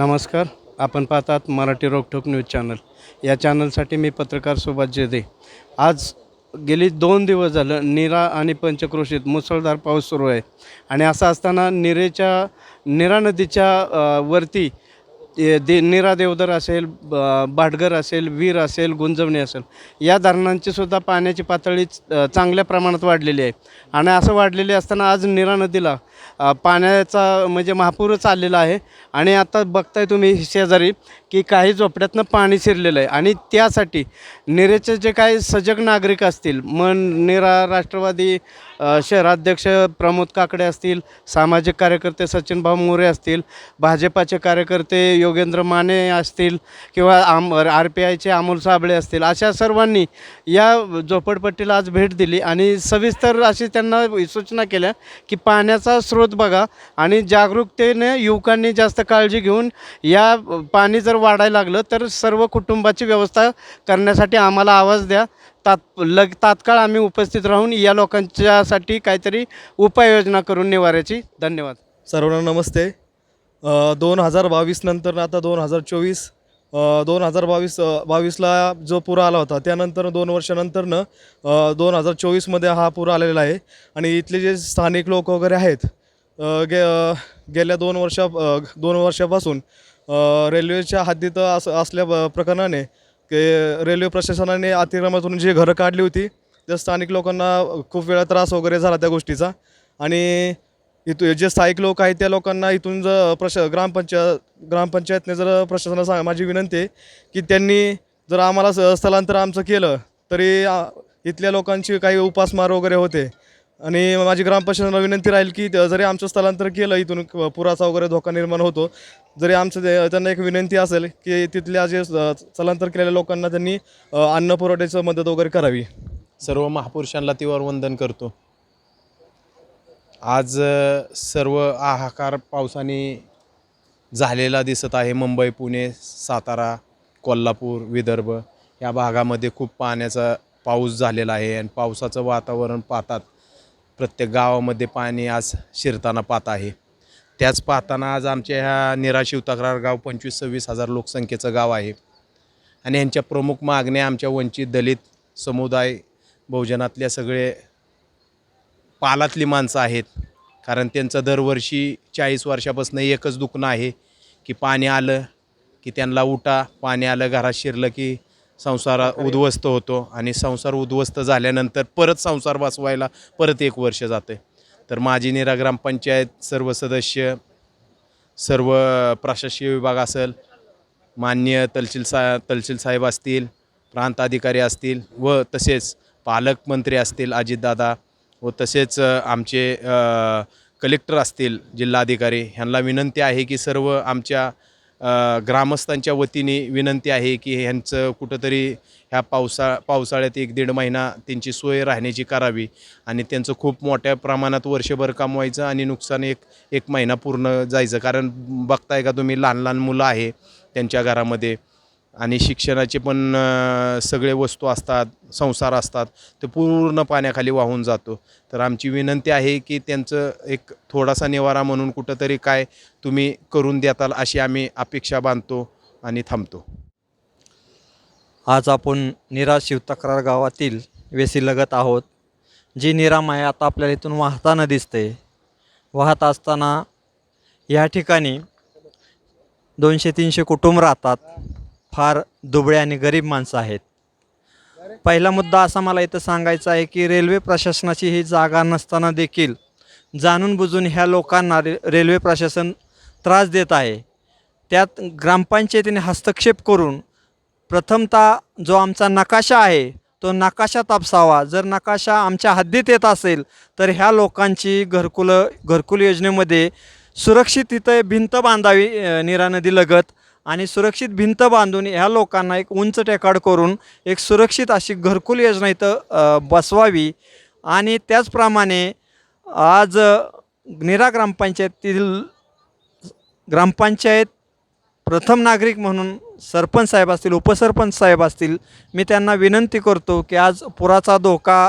नमस्कार. आपण पाहतात मराठी रोकठोक न्यूज चॅनल. या चॅनलसाठी मी पत्रकार सुभाष जेदे आज गेली दोन दिवस झालं निरा आणि पंचक्रोशीत मुसळधार पाऊस सुरू आहे. आणि असं असताना निरेच्या निरा नदीच्या वरती ए, दे निरा देवदर असेल ब- भाटघर असेल वीर असेल गुंजवणी असेल या धरणांची सुद्धा पाण्याची पातळी अ, चांगल्या प्रमाणात वाढलेली आहे. आणि असं वाढलेली असताना आज निरा नदीला अ, पाण्याचा म्हणजे महापूरच आलेला आहे. आणि आता बघताय तुम्ही शेजारी की काही झोपड्यातनं पाणी शिरलेलं आहे. आणि त्यासाठी निरेचे जे काही सजग नागरिक असतील मन निरा राष्ट्रवादी शहराध्यक्ष प्रमोद काकडे असतील सामाजिक कार्यकर्ते सचिनभाऊ मोरे असतील भाजपाचे कार्यकर्ते योगेंद्र माने असतील किंवा आम आर पी आयचे अमोल साबळे असतील अशा सर्वांनी या झोपडपट्टीला आज भेट दिली आणि सविस्तर अशी त्यांना सूचना केल्या की पाण्याचा स्रोत बघा आणि जागरूकतेने युवकांनी जास्त काळजी घेऊन या पाणी जर वाढायला लागलं तर सर्व कुटुंबाची व्यवस्था करण्यासाठी आम्हाला आवाज द्या. तात लग तात्काळ आम्ही उपस्थित राहून या लोकांच्यासाठी काहीतरी उपाययोजना करून निवारायची धन्यवाद. सर्वांना नमस्ते. दोन हजार बावीस नंतर आता दोन हजार चोवीस दोन हजार बावीस बावीसला जो पूर आला होता त्यानंतर दोन वर्षानंतरनं दोन हजार चोवीसमध्ये हा पूर आलेला आहे. आणि इथले जे स्थानिक लोक वगैरे आहेत गे गेल्या दोन वर्षा दोन वर्षापासून रेल्वेच्या हद्दीत अस असल्या ब- प्रकरणाने की रेल्वे प्रशासनाने अतिक्रमातून जी घरं काढली होती त्या स्थानिक लोकांना खूप वेळा त्रास वगैरे झाला त्या गोष्टीचा. आणि इथू जे स्थायिक लोक आहेत त्या लोकांना इथून जर प्रश ग्रामपंचायत ग्रामपंचायतने जर प्रशासनाला सांग माझी विनंती आहे की त्यांनी जर आम्हाला स- स्थलांतर आमचं केलं तरी इथल्या लोकांची काही उपासमार वगैरे होते. आणि माझी ग्रामपंचायतीला विनंती राहील की जरी आमचं स्थलांतर केलं इथून पुराचा वगैरे धोका निर्माण होतो जरी आमचं ते- त्यांना एक विनंती असेल की तिथल्या जे स्थलांतर केलेल्या लोकांना त्यांनी अन्न पुरवठ्याचं मदत वगैरे करावी. सर्व महापुरुषांना तिवर वंदन करतो. आज सर्व आहाकार पावसाने झालेला दिसत आहे. मुंबई पुणे सातारा कोल्हापूर विदर्भ या भागामध्ये खूप पाण्याचा पाऊस झालेला आहे आणि पावसाचं वातावरण पाहतात. प्रत्येक गावामध्ये पाणी आज शिरताना पाहत आहे. त्याच पाहताना आज आमच्या ह्या निराशिव तक्रार गाव पंचवीस सव्वीस हजार लोकसंख्येचं गाव आहे. आणि यांच्या प्रमुख मागण्या आमच्या वंचित दलित समुदाय बहुजनातल्या सगळे पालातली माणसं आहेत. कारण त्यांचं दरवर्षी चाळीस वर्षापासून एकच दुखणं आहे की पाणी आलं की त्यांना उठा पाणी आलं घरात शिरलं की संसार उद्ध्वस्त होतो आणि संसार उद्ध्वस्त झाल्यानंतर परत संसार बसवायला परत एक वर्ष जाते तर माझी निरा ग्रामपंचायत सर्व सदस्य सर्व प्रशासकीय विभाग असेल मान्य तहसील सा तहसील साहेब असतील प्रांत अधिकारी असतील व तसेच पालकमंत्री असतील अजितदादा व तसेच आमचे कलेक्टर असतील जिल्हाधिकारी ह्यांना विनंती आहे की सर्व आमच्या ग्रामस्थांच्या वतीने विनंती आहे की ह्यांचं कुठंतरी ह्या पावसा पावसाळ्यात एक दीड महिना त्यांची सोय राहण्याची करावी आणि त्यांचं खूप मोठ्या प्रमाणात वर्षभर कमवायचं आणि नुकसान एक एक महिना पूर्ण जायचं. कारण बघताय का तुम्ही लहान लहान मुलं आहे त्यांच्या घरामध्ये. आणि शिक्षणाचे पण सगळे वस्तू असतात संसार असतात ते पूर्ण पाण्याखाली वाहून जातो. तर आमची विनंती आहे की त्यांचं एक थोडासा निवारा म्हणून कुठंतरी काय तुम्ही करून देताल अशी आम्ही अपेक्षा बांधतो आणि थांबतो. आज आपण निरा शिवतक्रार गावातील वेसीलगत आहोत जी निरामाय आता आपल्याला इथून वाहताना दिसते. वाहत असताना या ठिकाणी दोनशे तीनशे कुटुंब राहतात. फार दुबळे आणि गरीब माणसं आहेत. पहिला मुद्दा असा मला इथं सांगायचा आहे की रेल्वे प्रशासनाची ही जागा नसताना देखील जाणून बुजून ह्या लोकांना रे रेल्वे प्रशासन त्रास देत आहे. त्यात ग्रामपंचायतीने हस्तक्षेप करून प्रथमतः जो आमचा नकाशा आहे तो नकाशा तापसावा. जर नकाशा आमच्या हद्दीत येत असेल तर ह्या लोकांची घरकुलं घरकुल योजनेमध्ये सुरक्षित इथं भिंत बांधावी अ, नीरा नदी लगत आणि सुरक्षित भिंत बांधून ह्या लोकांना एक उंच टेकाड करून एक सुरक्षित अशी घरकुल योजना इथं बसवावी. आणि त्याचप्रमाणे आज निरा ग्रामपंचायतीतील ग्रामपंचायत प्रथम नागरिक म्हणून सरपंच साहेब असतील उपसरपंच साहेब असतील मी त्यांना विनंती करतो की आज पुराचा धोका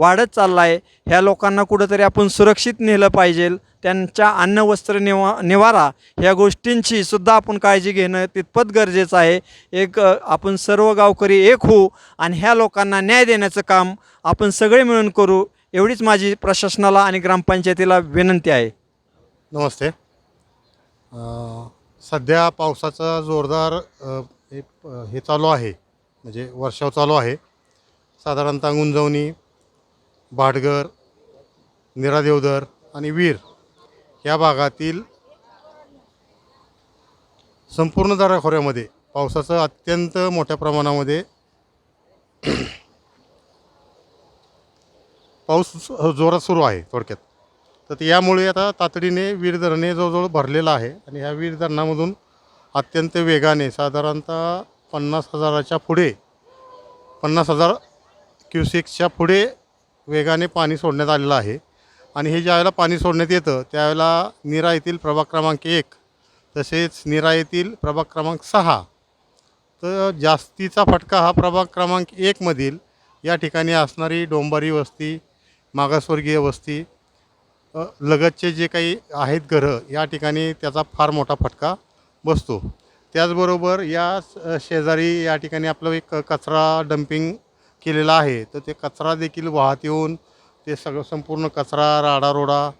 वाढत चालला आहे ह्या लोकांना कुठंतरी आपण सुरक्षित नेलं पाहिजे. त्यांच्या अन्न वस्त्र निवा निवारा ह्या गोष्टींची सुद्धा आपण काळजी घेणं तितपत गरजेचं आहे. एक आपण सर्व गावकरी एक होऊ आणि ह्या लोकांना न्याय देण्याचं काम आपण सगळे मिळून करू एवढीच माझी प्रशासनाला आणि ग्रामपंचायतीला विनंती आहे. नमस्ते. सध्या पावसाचा जोरदार हे हे चालू आहे. म्हणजे वर्षाव चालू आहे. साधारणतः गुंजवणी भाटघर निरादेवधर आणि वीर या भागातील संपूर्ण दराखोऱ्यामध्ये पावसाचं अत्यंत मोठ्या प्रमाणामध्ये पाऊस जोरात सुरू आहे थोडक्यात. तर यामुळे आता तातडीने वीर धरणे जवळजवळ भरलेलं आहे आणि ह्या वीर धरणामधून अत्यंत वेगाने साधारणतः पन्नास हजाराच्या पुढे पन्नास हजार क्युसेक्सच्या पुढे वेगाने पाणी सोडण्यात आलेलं आहे. आणि हे ज्यावेळेला पाणी सोडण्यात येतं त्यावेळेला निरा येथील प्रभाग क्रमांक एक तसेच निरा येथील प्रभाग क्रमांक सहा. तर जास्तीचा फटका हा प्रभाग क्रमांक एकमधील या ठिकाणी असणारी डोंबारी वस्ती मागासवर्गीय वस्ती लगतचे जे काही आहेत घरं या ठिकाणी त्याचा फार मोठा फटका बसतो. त्याचबरोबर या शेजारी या ठिकाणी आपलं एक कचरा डम्पिंग केलेला आहे. तर ते कचरा देखील वाहत येऊन ते सगळं संपूर्ण कचरा राडारोडा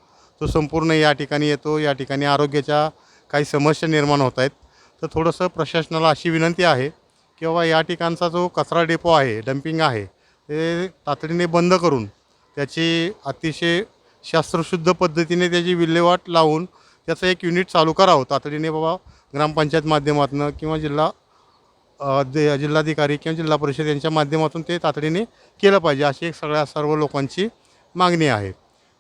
तो संपूर्ण या ठिकाणी येतो. या ठिकाणी आरोग्याच्या काही समस्या निर्माण होत आहेत. तर थोडंसं प्रशासनाला अशी विनंती आहे की बाबा या ठिकाणचा जो कचरा डेपो आहे डम्पिंग आहे ते तातडीने बंद करून त्याची अतिशय शास्त्रशुद्ध पद्धतीने त्याची विल्हेवाट लावून त्याचं एक युनिट चालू करावं. तातडीने बाबा ग्रामपंचायत माध्यमातून किंवा जिल्हा दे जिल्हाधिकारी किंवा जिल्हा परिषद यांच्या माध्यमातून ते तातडीने केलं पाहिजे अशी एक सगळ्या सर्व लोकांची मागणी आहे.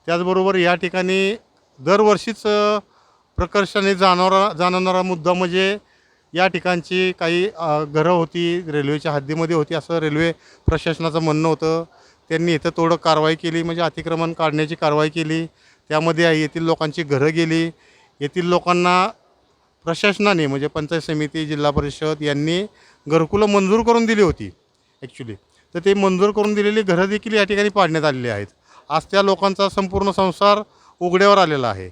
त्याचबरोबर या ठिकाणी दरवर्षीच प्रकर्षाने जाणवणारा जाणवणारा मुद्दा म्हणजे या ठिकाणची काही घरं होती रेल्वेच्या हद्दीमध्ये होती असं रेल्वे प्रशासनाचं म्हणणं होतं. त्यांनी इथं थोडं कारवाई केली म्हणजे अतिक्रमण काढण्याची कारवाई केली. त्यामध्ये येथील लोकांची घरं गेली. येथील लोकांना प्रशासनाने म्हणजे पंचायत समिती जिल्हा परिषद यांनी घरकुलं मंजूर करून दिली होती ॲक्च्युली तर ते मंजूर करून दिलेली घरं देखील या ठिकाणी पाडण्यात आलेली आहेत. आज त्या लोकांचा संपूर्ण संसार उघड्यावर आलेला आहे.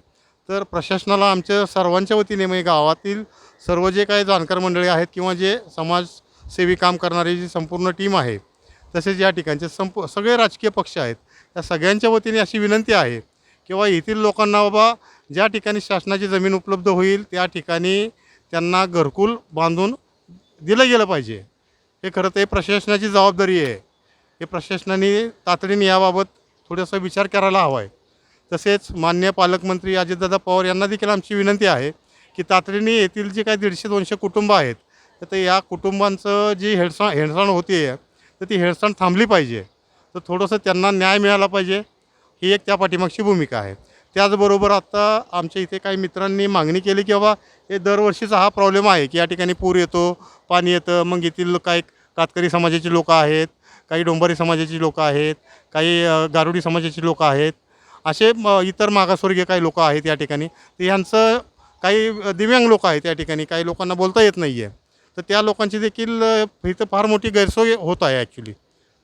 तर प्रशासनाला आमच्या सर्वांच्या वतीने म्हणजे गावातील सर्व जे काही जाणकार मंडळी आहेत किंवा जे समाजसेवी काम करणारी जी संपूर्ण टीम आहे तसेच या ठिकाणचे संप सगळे राजकीय पक्ष आहेत या सगळ्यांच्या वतीने अशी विनंती आहे किंवा येथील लोकांना बाबा ज्या ठिकाणी शासनाची जमीन उपलब्ध होईल त्या ठिकाणी त्यांना घरकुल बांधून दिलं गेलं पाहिजे. हे खरं तर हे प्रशासनाची जबाबदारी आहे. हे प्रशासनाने तातडीने याबाबत थोडासा विचार करायला हवा आहे. तसेच मान्य पालकमंत्री अजितदादा पवार यांना देखील आमची विनंती आहे की तातडीने येथील जे काही दीडशे दोनशे कुटुंब आहेत तर ते या कुटुंबांचं जी हेडसाण हेळसाण होती आहे तर ती हेळसाण थांबली पाहिजे. तर थोडंसं त्यांना न्याय मिळाला पाहिजे. ही एक त्या पाठीमागची भूमिका आहे. त्याचबरोबर आत्ता आमच्या इथे काही मित्रांनी मागणी केली की बाबा हे दरवर्षीचा हा प्रॉब्लेम आहे की या ठिकाणी पूर येतो पाणी येतं मग येथील काही कातकरी समाजाची लोकं आहेत काही डोंबारी समाजाची लोकं आहेत काही गारुडी समाजाची लोकं आहेत असे म इतर मागासवर्गीय काही लोकं आहेत या ठिकाणी. तर ह्यांचं काही दिव्यांग लोक आहेत या ठिकाणी काही लोकांना बोलता येत नाही आहे तर त्या लोकांची देखील इथं फार मोठी गैरसोय होत आहे ॲक्च्युली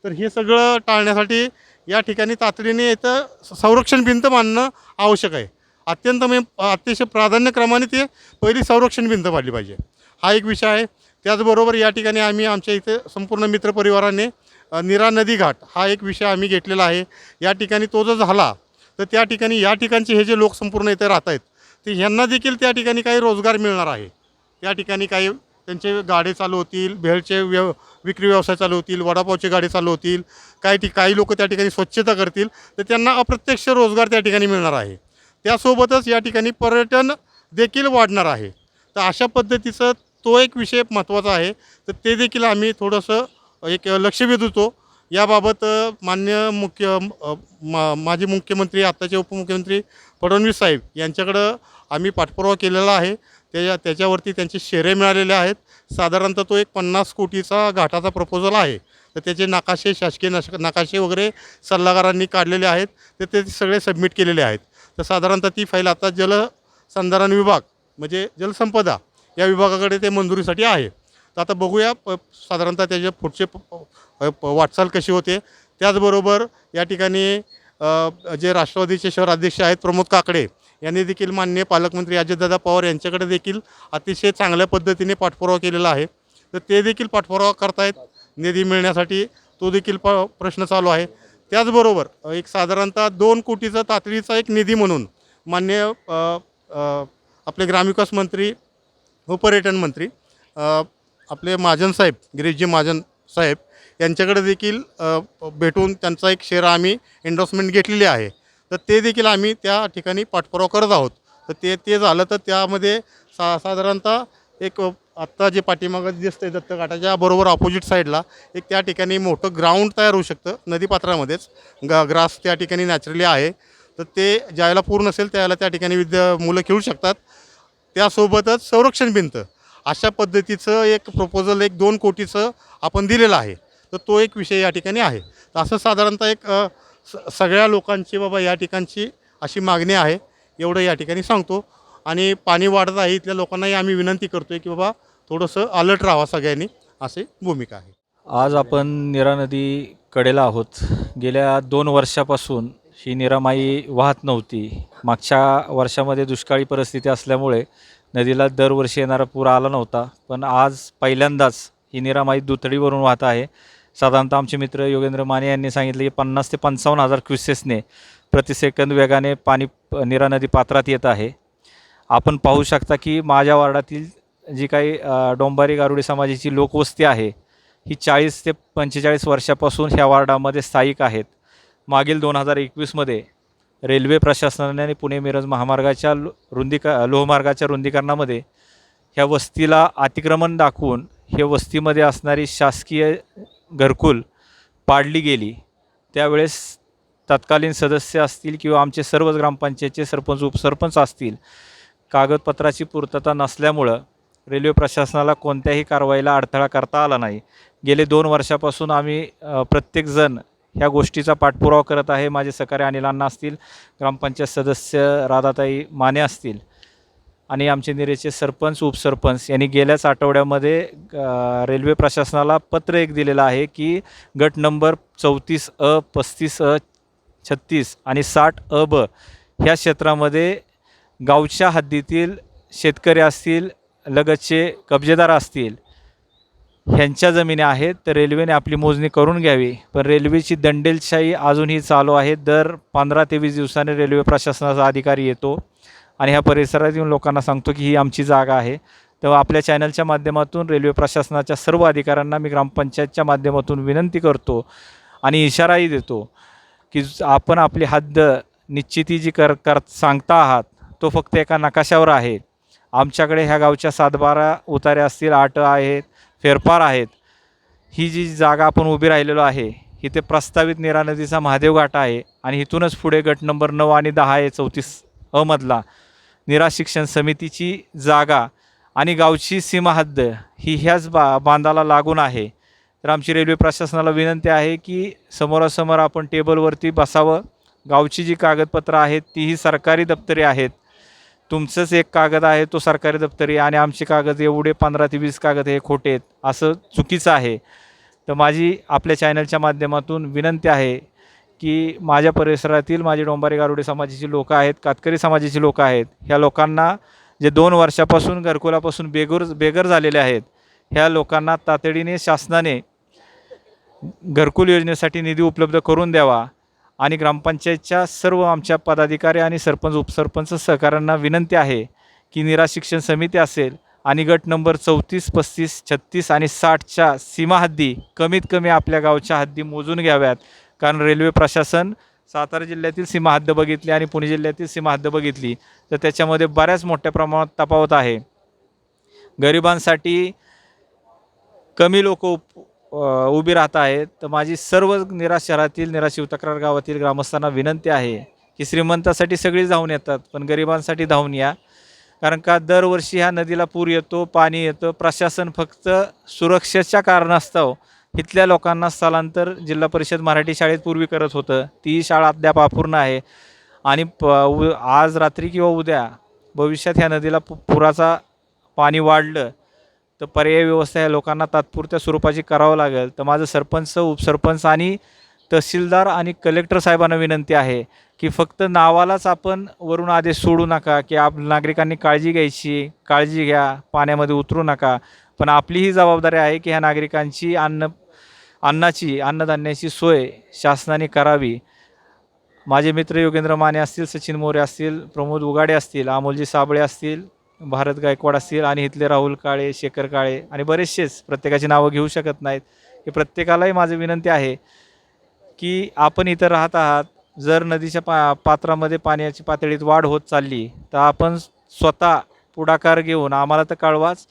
तर हे सगळं टाळण्यासाठी या ठिकाणी तातडीने इथं स- संरक्षण भिंत बांधणं आवश्यक आहे. अत्यंत म्हणजे अतिशय प्राधान्यक्रमाने ते पहिली संरक्षण भिंत बांधली पाहिजे. हा एक विषय आहे. त्याचबरोबर या ठिकाणी आम्ही आमच्या इथे संपूर्ण मित्रपरिवाराने निरा नदी घाट हा एक विषय आम्ही घेतलेला आहे. या ठिकाणी तो जर झाला तर त्या ठिकाणी या ठिकाणचे हे जे लोक संपूर्ण इथे राहत आहेत ते ह्यांना देखील त्या ठिकाणी काही रोजगार मिळणार आहे. त्या ठिकाणी काही त्यांचे गाडे चालू होतील भेळचे व्यव विक्री व्यवसाय चालू होतील वडापावचे गाडे चालू होतील काही ठिक काही लोक त्या ठिकाणी स्वच्छता करतील तर त्यांना अप्रत्यक्ष रोजगार त्या ठिकाणी मिळणार आहे. त्यासोबतच या ठिकाणी पर्यटन देखील वाढणार आहे. तर अशा पद्धतीचं तो एक विषय महत्त्वाचा आहे. तर ते देखील आम्ही थोडंसं एक लक्ष वेधतो. याबाबत मान्य मुख्य मा माजी मुख्यमंत्री आत्ताचे उपमुख्यमंत्री फडणवीस साहेब यांच्याकडं आम्ही पाठपुरावा केलेला आहे. त्याच्या त्याच्यावरती त्यांचे शेरे मिळालेले आहेत. साधारणतः तो एक पन्नास कोटीचा घाटाचा प्रपोजल आहे. तर त्याचे नकाशे शासकीय नश नकाशे वगैरे सल्लागारांनी काढलेले आहेत. तर ते सगळे सबमिट केलेले आहेत. तर साधारणतः ती फाईल आता जलसंधारण विभाग म्हणजे जलसंपदा या विभागाकडे ते मंजुरीसाठी आहे. तर आता बघूया प साधारणतः त्याचे पुढचे वाटचाल कशी होते. त्याचबरोबर या ठिकाणी जे राष्ट्रवादीचे शहराध्यक्ष आहेत प्रमोद काकडे यांनी देखील माननीय पालकमंत्री अजितदादा पवार यांच्याकडे देखील अतिशय चांगल्या पद्धतीने पाठपुरावा केलेला आहे. तर ते देखील पाठपुरावा करतायत निधी मिळण्यासाठी तो देखील प प्रश्न चालू आहे. त्याचबरोबर एक साधारणतः दोन कोटीचा तातडीचा एक निधी म्हणून मान्य आपले ग्रामविकास मंत्री व पर्यटन मंत्री आपले महाजन साहेब गिरीशजी महाजन साहेब यांच्याकडे देखील भेटून त्यांचा एक शेअर आम्ही एन्डॉर्समेंट घेतलेली आहे. तर ते देखील आम्ही त्या ठिकाणी पाठपुरावा करत आहोत. तर ते ते झालं तर त्यामध्ये सा साधारणतः एक आत्ता जे पाठीमागं दिसतंय दत्तघाटाच्या बरोबर ऑपोजिट साईडला एक त्या ठिकाणी मोठं ग्राउंड तयार होऊ शकतं नदीपात्रामध्येच. ग ग्रास त्या ठिकाणी नॅचरली आहे. तर ते ज्यावेळेला पूर्ण असेल त्यावेळेला त्या ठिकाणी विद्या मुलं खेळू शकतात. त्यासोबतच संरक्षण भिंत. अशा पद्धतीचं एक प्रपोजल एक दोन कोटीचं आपण दिलेलं आहे. तर तो एक विषय या ठिकाणी आहे. तर असं साधारणतः एक स सगळ्या लोकांची बाबा या ठिकाणची अशी मागणी आहे. एवढं या ठिकाणी सांगतो. आणि पाणी वाढत आहे इथल्या लोकांनाही आम्ही विनंती करतो आहे की बाबा थोडंसं अलर्ट राहावा सगळ्यांनी अशी भूमिका आहे. आज आपण निरा नदी कडेला आहोत. गेल्या दोन वर्षापासून ही निरामाई वाहत नव्हती. मागच्या वर्षामध्ये दुष्काळी परिस्थिती असल्यामुळे नदीला दरवर्षी येणारा पूर आला नव्हता. पण आज पहिल्यांदाच ही निरामाई दुथडीवरून वाहत आहे. साधारणतः आमचे मित्र योगेंद्र माने यांनी सांगितले की पन्नास ते पंचावन्न हजार क्युसेसने प्रतिसेकंद वेगाने पाणी प- नीरा नदी पात्रात येत आहे. आपण पाहू शकता की माझ्या वार्डातील जी काही डोंबारी गारुडी समाजाची लोकवस्ती आहे ही चाळीस ते पंचेचाळीस वर्षापासून ह्या वार्डामध्ये स्थायिक आहेत. मागील दोन हजार एकवीसमध्ये रेल्वे प्रशासनाने पुणे मिरज महामार्गाच्या रुंदीका लोहमार्गाच्या रुंदीकरणामध्ये ह्या वस्तीला अतिक्रमण दाखवून हे वस्तीमध्ये असणारी शासकीय घरकुल पाडली गेली त्यावेळेस तत्कालीन सदस्य असतील किंवा आमचे सर्वच ग्रामपंचायतचे सरपंच उपसरपंच असतील कागदपत्राची पूर्तता नसल्यामुळं रेल्वे प्रशासनाला कोणत्याही कारवाईला अडथळा करता आला नाही. गेले दोन वर्षापासून आम्ही प्रत्येकजण ह्या गोष्टीचा पाठपुरावा करत आहे. माझे सहकारी अनिलांना असतील ग्रामपंचायत सदस्य राधाताई माने असतील. आणि आमचे निरेचे सरपंच उपसरपंच यांनी गेल्याच आठवड्यामध्ये रेल्वे प्रशासनाला पत्र एक दिलेलं आहे की गट नंबर चौतीस अ पस्तीस अ छत्तीस आणि साठ अ ब ह्या क्षेत्रामध्ये गावच्या हद्दीतील शेतकरी असतील लगतचे कब्जेदार असतील ह्यांच्या जमिनी आहेत तर रेल्वेने आपली मोजणी करून घ्यावी. पण रेल्वेची दंडेलशाही अजूनही चालू आहे. दर पंधरा ते वीस दिवसाने रेल्वे प्रशासनाचा अधिकारी येतो. आणि ह्या परिसरात येऊन लोकांना सांगतो की ही आमची जागा आहे. तेव्हा आपल्या चॅनलच्या माध्यमातून रेल्वे प्रशासनाच्या सर्व अधिकाऱ्यांना मी ग्रामपंचायतच्या माध्यमातून विनंती करतो आणि इशाराही देतो की आपण आपली हद्द निश्चिती जी कर कर सांगता आहात तो फक्त एका नकाशावर आहे. आमच्याकडे ह्या गावच्या सातबारा उतारे असतील आट आहेत फेरफार आहेत. ही जी जागा आपण उभी राहिलेलो आहे इथे प्रस्तावित नीरा नदीचा महादेव घाट आहे आणि इथूनच पुढे गट नंबर नऊ आणि दहा आहे चौतीस अमधला निरा शिक्षण समितीची जागा आणि गावची सीमाहद्द ही ह्याच बा बांधाला लागून आहे. तर आमची रेल्वे प्रशासनाला विनंती आहे की समोरासमोर आपण टेबलवरती बसावं. गावची जी कागदपत्रं आहेत तीही सरकारी दप्तरे आहेत. तुमचंच एक कागद आहे तो सरकारी दप्तरी आणि आमचे कागद एवढे पंधरा ते वीस कागद हे खोटे आहेत असं चुकीचं आहे. तर माझी आपल्या चॅनलच्या माध्यमातून विनंती आहे की माझ्या परिसरातील माझे डोंबारी गारुडे समाजाची लोकं आहेत कातकरी समाजाची लोकं आहेत ह्या लोकांना जे दोन वर्षापासून घरकुलापासून बेघर बेघर झालेले आहेत ह्या लोकांना तातडीने शासनाने घरकुल योजनेसाठी निधी उपलब्ध करून द्यावा आणि ग्रामपंचायतच्या सर्व आमच्या पदाधिकारी आणि सरपंच उपसरपंच सहकाऱ्यांना विनंती आहे की निरा शिक्षण समिती असेल आणि गट नंबर चौतीस पस्तीस छत्तीस आणि साठच्या सीमा हद्दी कमीत कमी आपल्या गावच्या हद्दी मोजून घ्याव्यात. कारण रेल्वे प्रशासन सातारा जिल्ह्यातील सीमा हद्द बघितली आणि पुणे जिल्ह्यातील सीमा हद्द बघितली. तर त्याच्यामध्ये बऱ्याच मोठ्या प्रमाणात तफावत आहे. गरिबांसाठी कमी लोक उप उभी राहत आहेत. तर माझी सर्व निरा शहरातील निरा तक्रार गावातील ग्रामस्थांना विनंती आहे की श्रीमंतासाठी सगळी धावून येतात पण गरिबांसाठी धावून या. कारण का दरवर्षी ह्या नदीला पूर येतो पाणी येतं प्रशासन फक्त सुरक्षेच्या कारणास्तव इथल्या लोकांना स्थलांतर जिल्हा परिषद मराठी शाळेत पूर्वी करत होतं. ती शाळा अद्याप अपूर्ण आहे. आणि प उ आज रात्री किंवा उद्या भविष्यात ह्या नदीला पु पुराचा पाणी वाढलं तर पर्यायी व्यवस्था या लोकांना तात्पुरत्या स्वरूपाची करावं लागेल. तर माझं सरपंच उपसरपंच आणि तहसीलदार आणि कलेक्टर साहेबांना विनंती आहे की फक्त नावालाच आपण वरून आदेश सोडू नका की आप नागरिकांनी काळजी घ्यायची काळजी घ्या पाण्यामध्ये उतरू नका. पण आपली ही जबाबदारी आहे की ह्या नागरिकांची अन्न अन्नाची अन्नधान्याची सोय शासनाने करावी. माझे मित्र योगेंद्र माने असतील सचिन मोरे असतील प्रमोद उगाडे असतील अमोलजी साबळे असतील भारत गायकवाड असतील आणि इथले राहुल काळे शेखर काळे आणि बरेचसेच प्रत्येकाची नावं घेऊ शकत नाहीत. हे प्रत्येकालाही माझी विनंती आहे की आपण इथं राहत आहात जर नदीच्या पा पात्रामध्ये पाण्याची पातळीत वाढ होत चालली तर आपण स्वतः पुढाकार घेऊन आम्हाला तर कळवाच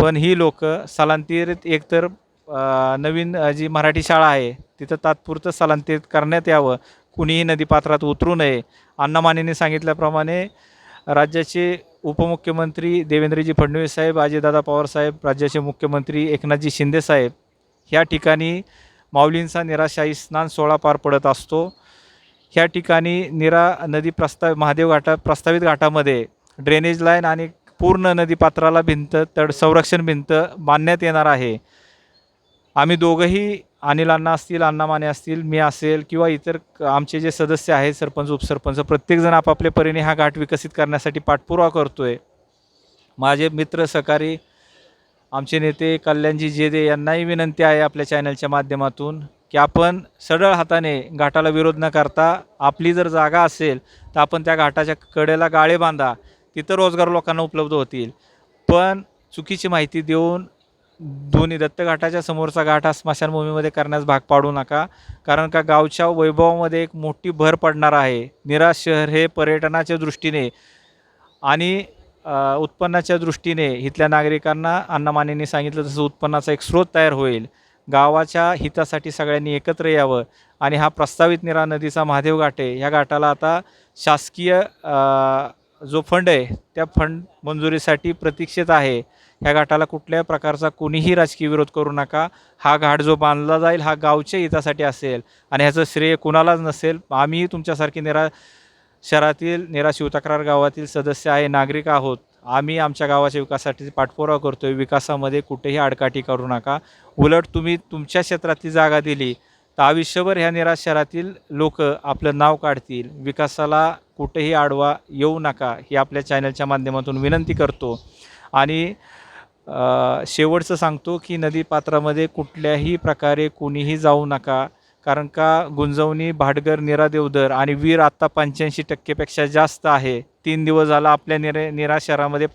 पण ही लोक स्थलांतरित एकतर नवीन जी मराठी शाळा आहे तिथं तात्पुरतं स्थलांतरित करण्यात यावं. कुणीही नदीपात्रात उतरू नये. अण्णामानेने सांगितल्याप्रमाणे राज्याचे उपमुख्यमंत्री देवेंद्रजी फडणवीस साहेब अजयदादा पवारसाहेब राज्याचे मुख्यमंत्री एकनाथजी शिंदे साहेब ह्या ठिकाणी माऊलींचा निराशाही स्नान सोहळा पार पडत असतो. ह्या ठिकाणी निरा नदी प्रस्ताव महादेव घाटा प्रस्तावित घाटामध्ये ड्रेनेज लाईन आणि पूर्ण नदीपात्राला भिंत तड संरक्षण भिंत बांधण्यात येणार आहे. आम्ही दोघंही अनिल अण्णा असतील अण्णा माने असतील मी असेल किंवा इतर क- आमचे जे सदस्य आहेत सरपंच उपसरपंच प्रत्येकजण आपापल्या परीने हा घाट विकसित करण्यासाठी पाठपुरावा करतो आहे माझे मित्र सहकारी आमचे नेते कल्याणजी जेदे यांनाही विनंती आहे आपल्या चॅनलच्या माध्यमातून की आपण सरळ हाताने घाटाला विरोध न करता आपली जर जागा असेल तर आपण त्या घाटाच्या कडेला गाळे बांधा. तिथं रोजगार लोकांना उपलब्ध होतील. पण चुकीची माहिती देऊन दोन्ही दत्तघाटाच्या समोरचा घाट हा स्मशानभूमीमध्ये करण्यास भाग पाडू नका. कारण का गावच्या वैभवामध्ये एक मोठी भर पडणार आहे. निराश शहर हे पर्यटनाच्या दृष्टीने आणि उत्पन्नाच्या दृष्टीने इथल्या नागरिकांना अण्णामानेंनी सांगितलं तसं उत्पन्नाचा एक स्रोत तयार होईल. गावाच्या हितासाठी सगळ्यांनी एकत्र यावं आणि हा प्रस्तावित निरा नदीचा महादेव घाट आहे. ह्या घाटाला आता शासकीय जो फंड आहे त्या फंड मंजुरीसाठी प्रतीक्षेत आहे. ह्या घाटाला कुठल्याही प्रकारचा कोणीही राजकीय विरोध करू नका. हा घाट जो बांधला जाईल हा गावच्या हितासाठी असेल आणि ह्याचं श्रेय कुणालाच नसेल. आम्हीही तुमच्यासारखी निरा शहरातील निरा शिवतक्रार गावातील सदस्य आहे नागरिक आहोत. आम्ही आमच्या गावाच्या विकासासाठी पाठपुरावा करतोय. विकासामध्ये कुठेही आडकाठी करू नका. उलट तुम्ही तुमच्या क्षेत्रातली जागा दिली तर आयुष्यभर ह्या निराश शहरातील लोक आपलं नाव काढतील. विकासाला कुठेही आडवा येऊ नका ही आपल्या चॅनलच्या माध्यमातून विनंती करतो. आणि शेवटचं सांगतो की नदीपात्रामध्ये कुठल्याही प्रकारे कुणीही जाऊ नका. कारण का गुंजवणी भाटगर निरा देवदर आणि वीर आत्ता पंच्याऐंशी टक्केपेक्षा जास्त आहे. तीन दिवस झाला आपल्या निरे निरा शहरामध्ये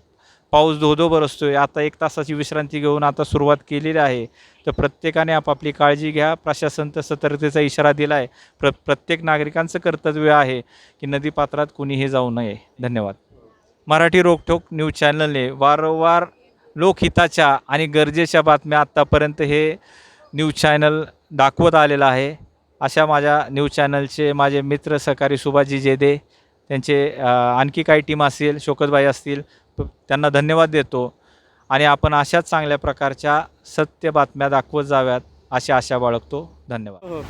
पाऊस धोधो आहे आता एक तासाची विश्रांती घेऊन आता सुरुवात केलेली आहे. तर प्रत्येकाने आपापली काळजी घ्या प्रशासन तर सतर्कतेचा इशारा दिला आहे प्र प्रत्येक नागरिकांचं कर्तव्य आहे की नदीपात्रात कुणीही जाऊ नये. धन्यवाद. मराठी रोकठोक न्यूज चॅनलने वारंवार लोकहिताच्या आणि गरजेच्या बातम्या आत्तापर्यंत हे न्यूज चॅनल दाखवत आलेलं आहे. अशा माझ्या न्यूज चॅनलचे माझे मित्र सहकारी सुभाजी जेदे त्यांचे आणखी काही टीम असेल शोकतबाई असतील त्यांना धन्यवाद देतो. आणि आपण अशाच चांगल्या प्रकारच्या सत्य बातम्या दाखवत जाव्यात अशी आशा बाळगतो. धन्यवाद.